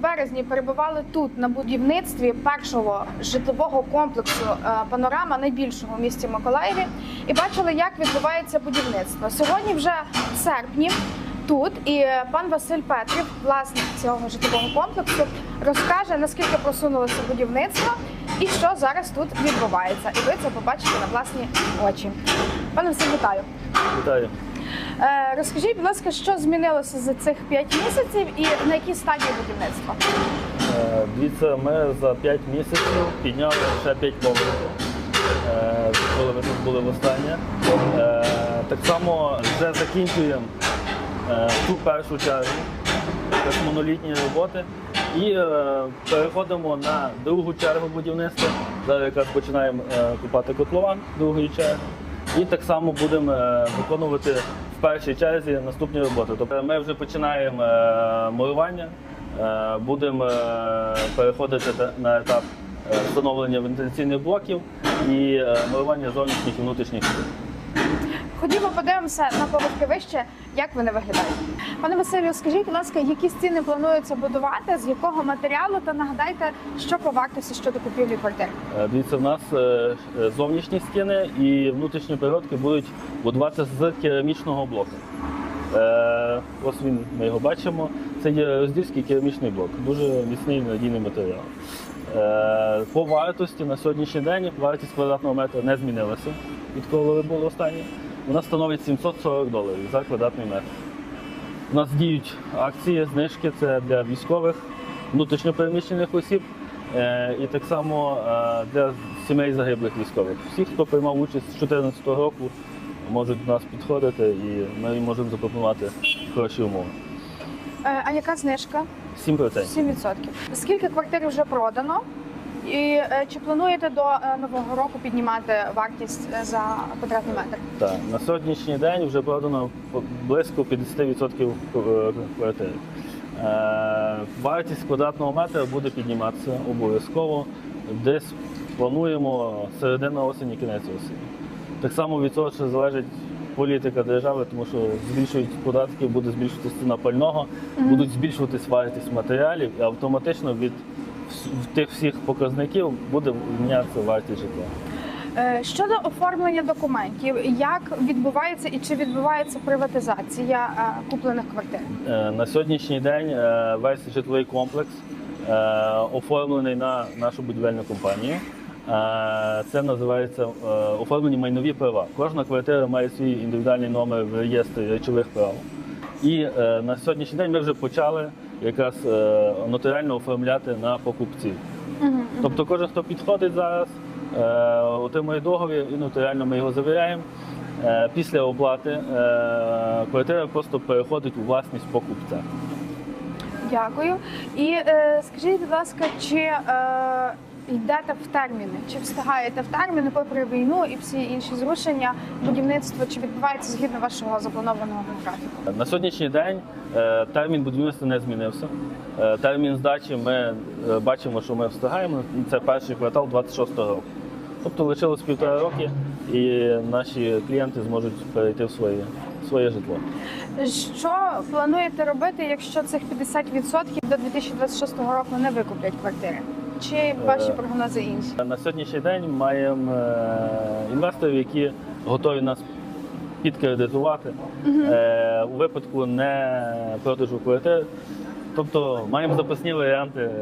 Березні перебували тут на будівництві першого житлового комплексу е, панорама найбільшого в місті Миколаєві і бачили, як відбувається будівництво. Сьогодні вже в серпні. Тут і пан Василь Петрів, власник цього житлового комплексу, розкаже наскільки просунулося будівництво і що зараз тут відбувається. І ви це побачите на власні очі. Пане Василь, вітаю. Вітаю. Е, Розкажіть, будь ласка, що змінилося за цих 5 місяців і на якій стадії будівництва? Е, Дивіться, ми за 5 місяців підняли ще 5 поверхів, е, коли ми тут були востаннє. Так само вже закінчуємо ту першу чергу, теж монолітні роботи. І е, переходимо на другу чергу будівництва. Зараз якраз починаємо е, купати котлован другої черги. І так само будемо е, виконувати в першій черзі наступні роботи. Тобто ми вже починаємо е, мурування, е, будемо переходити на етап встановлення вентиляційних блоків і мурування зовнішніх і внутрішніх. Ходімо, подивимося на поверхи вище, як вони виглядають. Пане Василю, скажіть, будь ласка, які стіни планується будувати, з якого матеріалу, та нагадайте, що по вартості щодо купівлі квартир. Е, Дивіться, в нас е, е, зовнішні стіни і внутрішні перегородки будуть будуватися з керамічного блоку. Ось він, ми його бачимо. Це є роздільський керамічний блок, дуже міцний надійний матеріал. По вартості на сьогоднішній день вартість квадратного метра не змінилася, відколи було останнє. Вона становить 740 доларів за квадратний метр. У нас діють акції, знижки це для військових, внутрішньопереміщених осіб е, і так само е, для сімей загиблих військових. Всі, хто приймав участь з 2014 року, можуть до нас підходити і ми їм можемо запропонувати хороші умови. Е, А яка знижка? 7%. 7%. Скільки квартир вже продано? І е, чи плануєте до е, нового року піднімати вартість е, за квадратний метр? Так, на сьогоднішній день вже продано близько 50% квартир. Е, Вартість квадратного метра буде підніматися обов'язково. Десь плануємо середина осені, кінець осені. Так само від цього ще залежить політика держави, тому що збільшують податки, буде збільшуватися ціна пального, будуть збільшуватись вартість матеріалів і автоматично від вс- тих всіх показників буде мінятися вартість житла. Е, Щодо оформлення документів, як відбувається і чи відбувається приватизація е, куплених квартир? Е, На сьогоднішній день весь житловий комплекс оформлений на нашу будівельну компанію. Це називається оформлені майнові права. Кожна квартира має свій індивідуальний номер в реєстрі речових прав. І на сьогоднішній день ми вже почали якраз е, нотаріально оформляти на покупців. Тобто кожен, хто підходить зараз, е, отримує договір і нотаріально ми його завіряємо. Е, Після оплати квартира просто переходить у власність покупця. Дякую. І скажіть, будь ласка, чи йдете в терміни? Чи встигаєте в терміни попри війну і всі інші зрушення будівництво? Чи відбувається згідно вашого запланованого графіку? На сьогоднішній день е, термін будівництва не змінився. Е, Термін здачі ми е, бачимо, що ми встигаємо. Це перший квартал 26-го року. Тобто лишилось півтора роки, і наші клієнти зможуть перейти в своє, своє житло. Що плануєте робити, якщо цих 50% до 2026 року не викуплять квартири? Чи ваші прогнози інші? На сьогоднішній день маємо е, інвесторів, які готові нас підкредитувати е, у випадку не продажу квартир. Тобто маємо запасні варіанти